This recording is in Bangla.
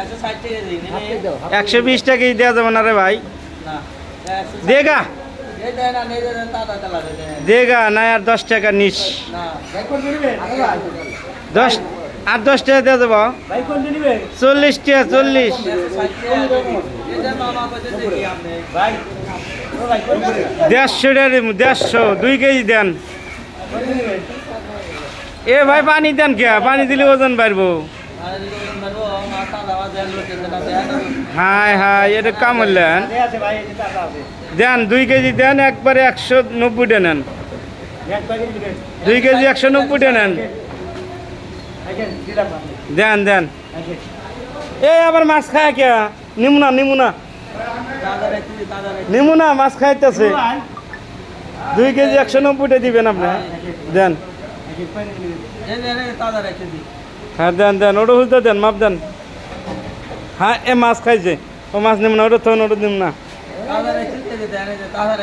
একশো ষাট টাকা দেওয়া যাবে না রে ভাই। না দেগা। দেগা না আর দশ টাকা নিস। না। দশ আর দশ টাকা দেওয়া যাব। চল্লিশ টাকা চল্লিশ। দেড়শো টাকা দেড়শো দুই কেজি দেন। এ ভাই পানি দেন কে? পানি দিলে ওজন বাড়বো। হাই হাই, এটা কাম হলেন দেন, দুই কেজি দেন, একবারে একশো নব্বইটা নেন। দুই কেজি একশো নব্বইটা নেন। দেন দেন। এই আবার মাছ খায় কে? নিমুনা নিমুনা। নিমুনা মাছ খাইতেছে। দুই কেজি একশো নব্বইটা দিবেন আপনি। দেন। হ্যাঁ দেন দেন, ওটা হুজতে দেন, মাপ দেন। হ্যাঁ এ মাছ খাইছে। ও মাছ নিমুনা ওটা থন, ওটা নিমুনা তাজা